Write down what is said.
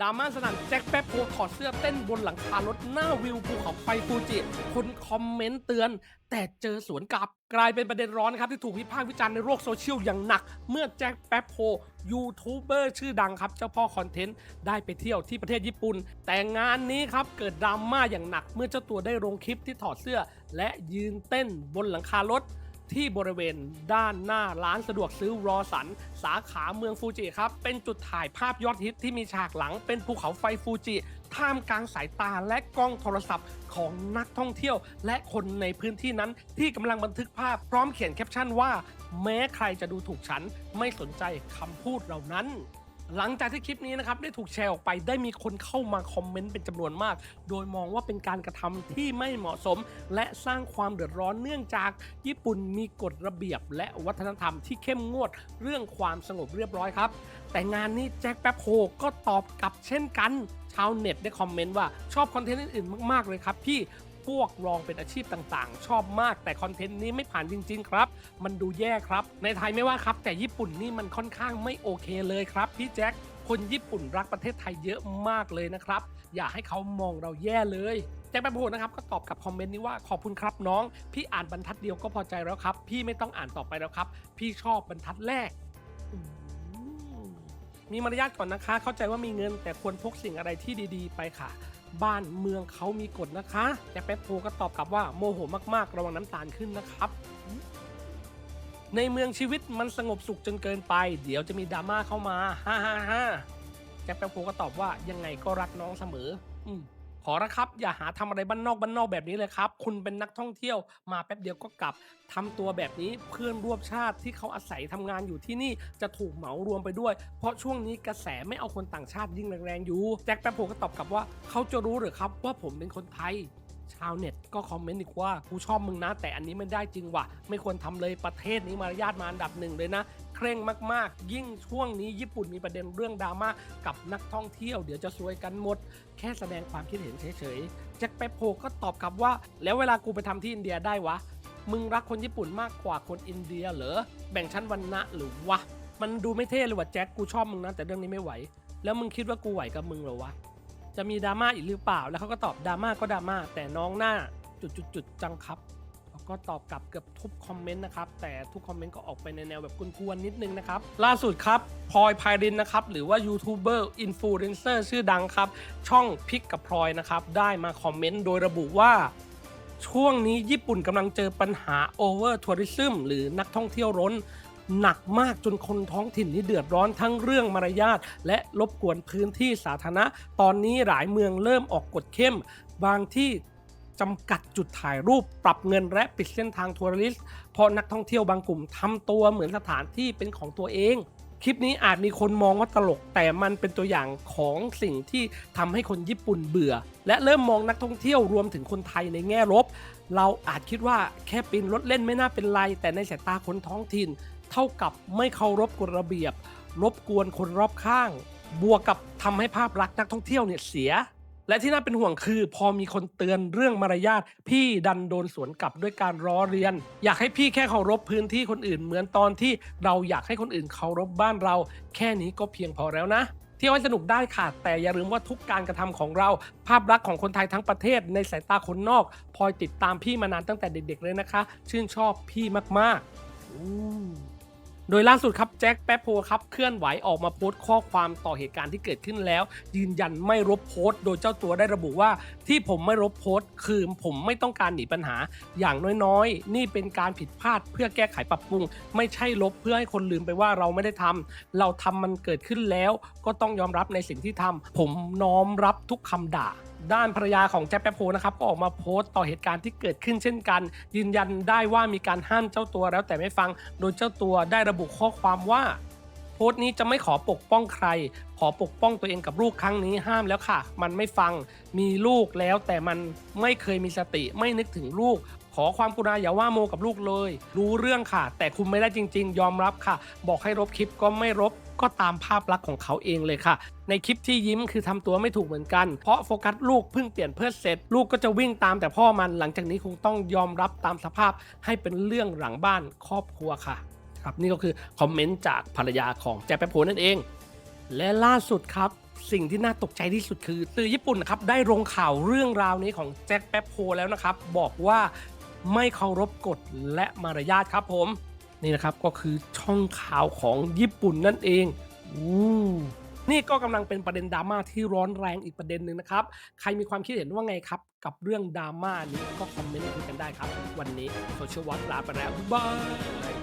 ดราม่าสนั่นแจ็คแป๊บโพถอดเสื้อเต้นบนหลังคารถหน้าวิวภูเขาไฟฟูจิ คนคอมเมนต์เตือน แต่เจอสวนกลับกลายเป็นประเด็นร้อนครับที่ถูกวิพากษ์วิจารณ์ในโลกโซเชียลอย่างหนัก เมื่อแจ็คแป๊บโพยูทูบเบอร์ชื่อดังครับ เจ้าพ่อคอนเทนต์ได้ไปเที่ยวที่ประเทศญี่ปุ่น แต่งานนี้ครับ เกิดดราม่าอย่างหนัก เมื่อเจ้าตัวได้ลงคลิปที่ถอดเสื้อ และยืนเต้นบนหลังคารถ ที่บริเวณด้านหน้าร้านสะดวกซื้อรอสัน สาขาเมืองฟูจิครับ เป็นจุดถ่ายภาพยอดฮิตที่มีฉากหลังเป็นภูเขาไฟฟูจิ ท่ามกลางสายตาและกล้องโทรศัพท์ของนักท่องเที่ยว และคนในพื้นที่นั้นที่กำลังบันทึกภาพพร้อมเขียนแคปชั่นว่า แม้ใครจะดูถูกฉันไม่สนใจคำพูดเหล่านั้น หลังจากที่คลิปนี้นะครับได้ถูกแชร์ออกไปได้มีคนเข้ามาคอมเมนต์เป็นจำนวนมาก โดยมองว่าเป็นการกระทำที่ไม่เหมาะสม และสร้างความเดือดร้อนเนื่องจากญี่ปุ่นมีกฎระเบียบ และวัฒนธรรมที่เข้มงวดเรื่องความสงบเรียบร้อยครับ แต่งานนี้แจ็คแป๊บโฮก็ตอบกลับเช่นกัน ชาวเน็ตได้คอมเมนต์ว่าชอบคอนเทนต์อื่นๆมากๆเลยครับพี่ พวกลองเป็นอาชีพต่างๆ ชอบมากแต่คอนเทนต์นี้ไม่ผ่านจริง ๆ ครับ มันดูแย่ครับ ในไทยไม่ว่าครับ แต่ญี่ปุ่นนี่มันค่อนข้างไม่โอเคเลยครับพี่แจ็คคนญี่ปุ่นรักประเทศไทยเยอะมากเลยนะครับ อย่าให้เขามองเราแย่เลยแจ็คแป๊บโฮนะครับก็ตอบกับคอมเมนต์นี้ว่าขอบคุณครับน้อง พี่อ่านบรรทัดเดียวก็พอใจแล้วครับ พี่ไม่ต้องอ่านต่อไปแล้วครับ พี่ชอบบรรทัดแรก มีมารยาทก่อนนะคะ เข้าใจว่ามีเงิน แต่ควรพกสิ่งอะไรที่ดีๆ ไปค่ะ บ้านเมืองเขามีกฎนะคะแต่แป๊บโพก็ตอบกลับว่าโมโหมากๆ ระวังน้ำตาลขึ้นนะครับในเมืองชีวิตมันสงบสุขจนเกินไป เดี๋ยวจะมีดราม่าเข้ามา ฮ่าฮ่าฮ่าแจ็คแป๊บโพก็ตอบว่ายังไงก็รักน้องเสมอ อืม อนะครับ อย่าหาทำอะไรบ้านนอกบ้านนอกแบบนี้เลยครับ คุณเป็นนักท่องเที่ยวมาแป๊บเดียวก็กลับทำตัวแบบนี้เพื่อนร่วมชาติที่เขาอาศัยทำงานอยู่ที่นี่จะถูกเหมารวมไปด้วย เพราะช่วงนี้กระแสไม่เอาคนต่างชาติยิ่งแรงๆอยู่แจ็คแป๊บโพก็ตอบกลับว่าเขาจะรู้หรือครับว่าผมเป็นคนไทยชาวเน็ตก็คอมเมนต์อีกว่ากูชอบมึงนะ แต่อันนี้ไม่ได้จริงว่ะ ไม่ควรทำเลยประเทศนี้มารยาทมาอันดับหนึ่งเลยนะ เคร่งมากๆ ยิ่งช่วงนี้ญี่ปุ่นมีประเด็นเรื่องดราม่ากับนักท่องเที่ยวเดี๋ยวจะซวยกันหมด แค่แสดงความคิดเห็นเฉยๆแจ็คแป๊บโพก็ตอบกลับว่า แล้วเวลากูไปทำที่อินเดียได้วะ มึงรักคนญี่ปุ่นมากกว่าคนอินเดียเหรอแบ่งชั้นวรรณะหรือวะมันดูไม่เท่เลยว่ะแจ็คกูชอบมึงนะแต่เรื่องนี้ไม่ไหว แล้วมึงคิดว่ากูไหวกับมึงเหรอวะจะมีดราม่าอีกหรือเปล่า แล้วเขาก็ตอบดราม่าก็ดราม่าแต่น้องหน้าจุดๆๆจังครับ ก็ตอบกลับเกือบทุกคอมเมนต์นะครับ แต่ทุกคอมเมนต์ก็ออกไปในแนวแบบกวนๆนิดนึงนะครับ ล่าสุดครับพลอยไพรินนะครับ หรือว่ายูทูบเบอร์อินฟลูเอนเซอร์ชื่อดังครับ ช่องพิกกับพลอยนะครับ ได้มาคอมเมนต์โดยระบุว่า ช่วงนี้ญี่ปุ่นกำลังเจอปัญหาโอเวอร์ทัวริซึมหรือนักท่องเที่ยวร้นหนักมากจนคนท้องถิ่นนี่เดือดร้อนทั้งเรื่องมารยาทและรบกวนพื้นที่สาธารณะ ตอนนี้หลายเมืองเริ่มออกกฎเข้ม บางที่ จำกัดจุดถ่ายรูปปรับเงินและปิดเส้นทางทัวริสต์เพราะนักท่องเที่ยวบางกลุ่มทำตัวเหมือนสถานที่เป็นของตัวเอง คลิปนี้อาจมีคนมองว่าตลก แต่มันเป็นตัวอย่างของสิ่งที่ทำให้คนญี่ปุ่นเบื่อ และเริ่มมองนักท่องเที่ยวรวมถึงคนไทยในแง่ลบ เราอาจคิดว่าแค่ปีนรถเล่นไม่น่าเป็นไร แต่ในสายตาคนท้องถิ่น เท่ากับไม่เคารพกฎระเบียบ รบกวนคนรอบข้าง บวกกับทำให้ภาพลักษณ์นักท่องเที่ยวเนี่ยเสีย และที่น่าเป็นห่วงคือ พอมีคนเตือนเรื่องมารยาทพี่ดันโดนสวนกลับด้วยการล้อเรียน อยากให้พี่แค่เคารพพื้นที่คนอื่นเหมือนตอนที่เราอยากให้คนอื่นเคารพบ้านเรา แค่นี้ก็เพียงพอแล้วนะเที่ยวให้สนุกได้ค่ะ แต่อย่าลืมว่าทุกการกระทำของเรา ภาพลักษณ์ของคนไทยทั้งประเทศในสายตาคนนอกพลอยติดตามพี่มานานตั้งแต่เด็กๆเลยนะคะ ชื่นชอบพี่มากๆอืม โดยล่าสุดครับแจ็คแป๊บโพครับเคลื่อนไหวออกมาโพสต์ข้อความต่อเหตุการณ์ที่เกิดขึ้นแล้ว ยืนยันไม่ลบโพสต์ โดยเจ้าตัวได้ระบุว่า ที่ผมไม่ลบโพสต์คือผมไม่ต้องการหนีปัญหา อย่างน้อยๆ นี่เป็นการผิดพลาดเพื่อแก้ไขปรับปรุง ไม่ใช่ลบเพื่อให้คนลืมไปว่าเราไม่ได้ทำเราทำมันเกิดขึ้นแล้ว ก็ต้องยอมรับในสิ่งที่ทำผมน้อมรับทุกคำด่า ด้านภรรยาของแจ๊บแป๊บโพนะครับก็ออกมาโพสต์ต่อเหตุการณ์ที่เกิดขึ้นเช่นกัน ยืนยันได้ว่ามีการห้ามเจ้าตัวแล้วแต่ไม่ฟัง โดยเจ้าตัวได้ระบุข้อความว่า โพสต์นี้จะไม่ขอปกป้องใคร ขอปกป้องตัวเองกับลูกครั้งนี้ห้ามแล้วค่ะ มันไม่ฟังมีลูกแล้วแต่มันไม่เคยมีสติไม่นึกถึงลูก ขอความกรุณาอย่าว่าโมกับลูกเลย รู้เรื่องค่ะ แต่คุมไม่ได้จริง ๆ ยอมรับค่ะ บอกให้ลบคลิปก็ไม่ลบ ก็ตามภาพลักษณ์ของเขาเองเลยค่ะ ในคลิปที่ยิ้มคือทำตัวไม่ถูกเหมือนกัน เพราะโฟกัสลูกเพิ่งเปลี่ยนเพื่อเสร็จ ลูกก็จะวิ่งตามแต่พ่อมันหลังจากนี้คงต้องยอมรับตามสภาพให้เป็นเรื่องหลังบ้านครอบครัวค่ะครับนี่ก็คือคอมเมนต์จากภรรยาของแจ๊บแป๊บโพนั่นเอง และล่าสุดครับสิ่งที่น่าตกใจที่สุดคือสื่อญี่ปุ่นนะครับได้ลงข่าวเรื่องราวนี้ของแจ็คแป๊บโฮแล้วนะครับ บอกว่าไม่เคารพกฎและมารยาทครับผม นี่นะครับก็คือช่องข่าวของญี่ปุ่นนั่นเองอู้นี่ก็กำลังเป็นประเด็นดราม่าที่ร้อนแรงอีกประเด็นหนึ่งนะครับ ใครมีความคิดเห็นว่าไงครับ กับเรื่องดราม่านี้ก็คอมเมนต์คุยกันได้ครับ วันนี้โซเชียลวอตลาไปแล้วบ๊ายบาย